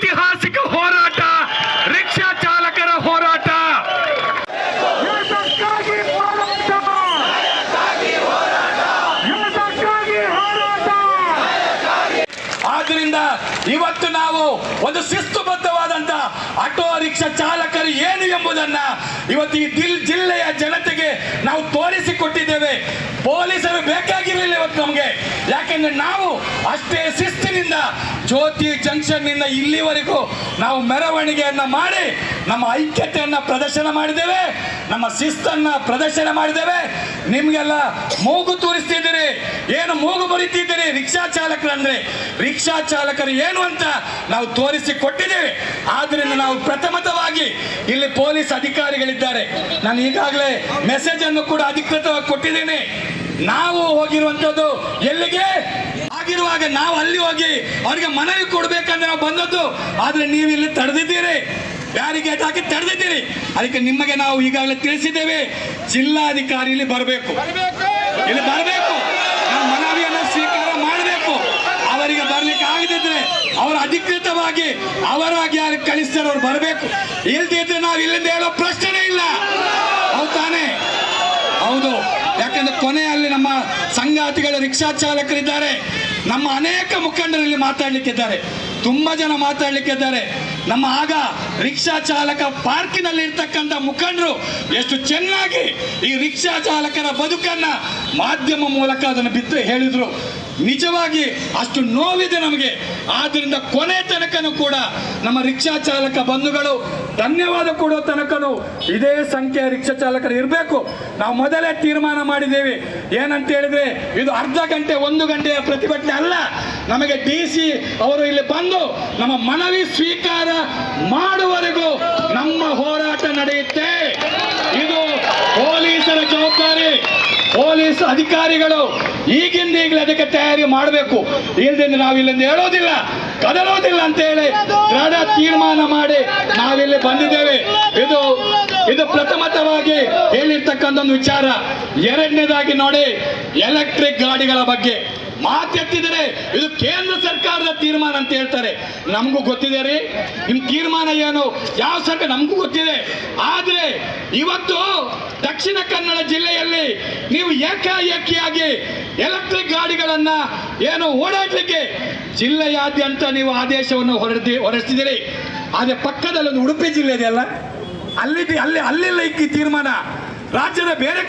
ಐತಿಹಾಸಿಕ ಹೋರಾಟ ರಿಕ್ಷಾ ಚಾಲಕರ ಹೋರಾಟ. ಆದ್ರಿಂದ ಇವತ್ತು ನಾವು ಒಂದು ಶಿಸ್ತುಬದ್ಧವಾದಂತ ಆಟೋ ರಿಕ್ಷಾ ಚಾಲಕರು ಏನು ಎಂಬುದನ್ನ ಇವತ್ತು ಈ ಜಿಲ್ಲೆಯ ಜನತೆಗೆ ನಾವು ತೋರಿಸಿಕೊಟ್ಟಿದ್ದೇವೆ. ಪೊಲೀಸರು ಬೇಕಾಗಿರಲಿಲ್ಲ ಇವತ್ತು ನಮಗೆ. ಯಾಕೆಂದ್ರೆ ನಾವು ಅಷ್ಟೇ ಶಿಸ್ತಿನಿಂದ ಜ್ಯೋತಿ ಜಂಕ್ಷನ್ನಿಂದ ಇಲ್ಲಿವರೆಗೂ ನಾವು ಮೆರವಣಿಗೆಯನ್ನ ಮಾಡಿ ನಮ್ಮ ಐಕ್ಯತೆಯನ್ನ ಪ್ರದರ್ಶನ ಮಾಡಿದ್ದೇವೆ. ನಮ್ಮ ಶಿಸ್ತನ್ನ ಪ್ರದರ್ಶನ ಮಾಡಿದ್ದೇವೆ. ನಿಮ್ಗೆಲ್ಲ ಮೂಗು ತೋರಿಸ್ತಿದ್ದೀರಿ. ಏನು ಮೂಗು ಬರಿತಿದ್ದೀರಿ ರಿಕ್ಷಾ ಚಾಲಕರು ಅಂದ್ರೆ ರಿಕ್ಷಾ ಚಾಲಕರು ಏನು ಅಂತ ನಾವು ತೋರಿಸಿ ಕೊಟ್ಟಿದ್ದೇವೆ ಆದ್ರಿಂದ ನಾವು ಪ್ರಥಮತವಾಗಿ ಇಲ್ಲಿ ಪೊಲೀಸ್ ಅಧಿಕಾರಿಗಳಿದ್ದಾರೆ. ನಾನು ಈಗಾಗಲೇ ಮೆಸೇಜ್ ಅನ್ನು ಕೂಡ ಅಧಿಕೃತವಾಗಿ ಕೊಟ್ಟಿದ್ದೇನೆ. ನಾವು ಹೋಗಿರುವಂತದ್ದು ಎಲ್ಲಿಗೆ? ಆಗಿರುವಾಗ ನಾವು ಅಲ್ಲಿ ಹೋಗಿ ಅವರಿಗೆ ಮನವಿ ಕೊಡ್ಬೇಕಂದ್ರೆ ನಾವು ಬಂದದ್ದು. ಆದ್ರೆ ನೀವು ಇಲ್ಲಿ ತಡೆದಿದ್ದೀರಿ. ಬ್ಯಾರಿಗೇಟ್ ಹಾಕಿ ತಡೆದಿದ್ದೀರಿ? ಅದಕ್ಕೆ ನಿಮಗೆ ನಾವು ಈಗಾಗಲೇ ತಿಳಿಸಿದ್ದೇವೆ. ಜಿಲ್ಲಾಧಿಕಾರಿ ಇಲ್ಲಿ ಬರಬೇಕು. ಇಲ್ಲಿ ಬರಬೇಕು ನಾವು ಮನವಿಯನ್ನು ಸ್ವೀಕಾರ ಮಾಡಬೇಕು ಅವರಿಗೆ ಬರ್ಲಿಕ್ಕೆ ಆಗದಿದ್ರೆ ಅವರು ಅಧಿಕೃತವಾಗಿ ಅವರಾಗಿ ಯಾರು ಕಳಿಸ್ತಾರೆ ಅವ್ರು ಬರಬೇಕು. ಇಲ್ದಿದ್ರೆ ನಾವು ಇಲ್ಲಿಂದ ಹೇಳೋ ಪ್ರಶ್ನೆ ಇಲ್ಲ. ಹೌದು ಹೌದು. ಯಾಕಂದ್ರೆ ಕೊನೆಯಲ್ಲಿ ನಮ್ಮ ಸಂಗಾತಿಗಳ ರಿಕ್ಷಾ ಚಾಲಕರಿದ್ದಾರೆ. ನಮ್ಮ ಅನೇಕ ಮುಖಂಡರಲ್ಲಿ ಮಾತಾಡ್ಲಿಕ್ಕಿದ್ದಾರೆ. ತುಂಬಾ ಜನ ಮಾತಾಡ್ಲಿಕ್ಕಿದ್ದಾರೆ. ನಮ್ಮ ಆಗ ರಿಕ್ಷಾ ಚಾಲಕ ಪಾರ್ಕಿನಲ್ಲಿ ಇರ್ತಕ್ಕಂಥ ಮುಖಂಡರು ಎಷ್ಟು ಚೆನ್ನಾಗಿ ಈ ರಿಕ್ಷಾ ಚಾಲಕರ ಬದುಕನ್ನ ಮಾಧ್ಯಮ ಮೂಲಕ ಅದನ್ನು ಬಿತ್ತು ಹೇಳಿದ್ರು. ನಿಜವಾಗಿ ಅಷ್ಟು ನೋವಿದೆ ನಮಗೆ. ಆದ್ದರಿಂದ ಕೊನೆ ತನಕನೂ ಕೂಡ ನಮ್ಮ ರಿಕ್ಷಾ ಚಾಲಕ ಬಂಧುಗಳು ಧನ್ಯವಾದ ಕೊಡೋ ತನಕನೂ ಇದೇ ಸಂಖ್ಯೆಯ ರಿಕ್ಷಾ ಚಾಲಕರು ಇರಬೇಕು. ನಾವು ಮೊದಲೇ ತೀರ್ಮಾನ ಮಾಡಿದ್ದೇವೆ. ಏನಂತ ಹೇಳಿದ್ರೆ ಇದು ಅರ್ಧ ಗಂಟೆ, ಒಂದು ಗಂಟೆಯ ಪ್ರತಿಭಟನೆ ಅಲ್ಲ. ನಮಗೆ ಡಿ ಸಿ ಅವರು ಇಲ್ಲಿ ಬಂದು ನಮ್ಮ ಮನವಿ ಸ್ವೀಕಾರ ಮಾಡುವವರೆಗೂ ನಮ್ಮ ಹೋರಾಟ ನಡೆಯುತ್ತೆ ಇದು ಪೊಲೀಸರ ಜವಾಬ್ದಾರಿ ಪೊಲೀಸ್ ಅಧಿಕಾರಿಗಳು ಈಗಿಂದ ಈಗಲೇ ಅದಕ್ಕೆ ತಯಾರಿ ಮಾಡಬೇಕು. ಇಲ್ದಿಂದ ನಾವು ಇಲ್ಲಿಂದ ಹೇಳೋದಿಲ್ಲ ಕದಲೋದಿಲ್ಲ ಅಂತ ಹೇಳಿ ದೃಢ ತೀರ್ಮಾನ ಮಾಡಿ ನಾವಿಲ್ಲಿ ಬಂದಿದ್ದೇವೆ. ಇದು ಇದು ಪ್ರಥಮತವಾಗಿ ಹೇಳಿರ್ತಕ್ಕಂಥ ಒಂದು ವಿಚಾರ. ಎರಡನೇದಾಗಿ ನೋಡಿ ಎಲೆಕ್ಟ್ರಿಕ್ ಗಾಡಿಗಳ ಬಗ್ಗೆ. ಮಾತೆತ್ತಿದರೆ ಇದು ಕೇಂದ್ರ ಸರ್ಕಾರದ ತೀರ್ಮಾನ ಅಂತ ಹೇಳ್ತಾರೆ. ನಮಗೂ ಗೊತ್ತಿದೆ ರೀ. ನಿಮ್ ತೀರ್ಮಾನ ಏನು? ಯಾವ ಸರ್ಕಾರ? ನಮಗೂ ಗೊತ್ತಿದೆ. ಆದ್ರೆ ಇವತ್ತು ದಕ್ಷಿಣ ಕನ್ನಡ ಜಿಲ್ಲೆಯಲ್ಲಿ ನೀವು ಏಕಾಏಕಿಯಾಗಿ ಎಲೆಕ್ಟ್ರಿಕ್ ಗಾಡಿಗಳನ್ನ ಏನು ಓಡಾಡ್ಲಿಕ್ಕೆ ಜಿಲ್ಲೆಯಾದ್ಯಂತ ನೀವು ಆದೇಶವನ್ನು ಹೊರಡಿ ಹೊರಡಿಸಿದಿರಿ ಆದ್ರೆ ಪಕ್ಕದಲ್ಲಿ ಒಂದು ಉಡುಪಿ ಜಿಲ್ಲೆ ಇದೆಯಲ್ಲ ಅಲ್ಲಿ? ಅಲ್ಲಿ ಅಲ್ಲಿಲ್ಲ ಈ ತೀರ್ಮಾನ. ರಾಜ್ಯದ ಬೇರೆ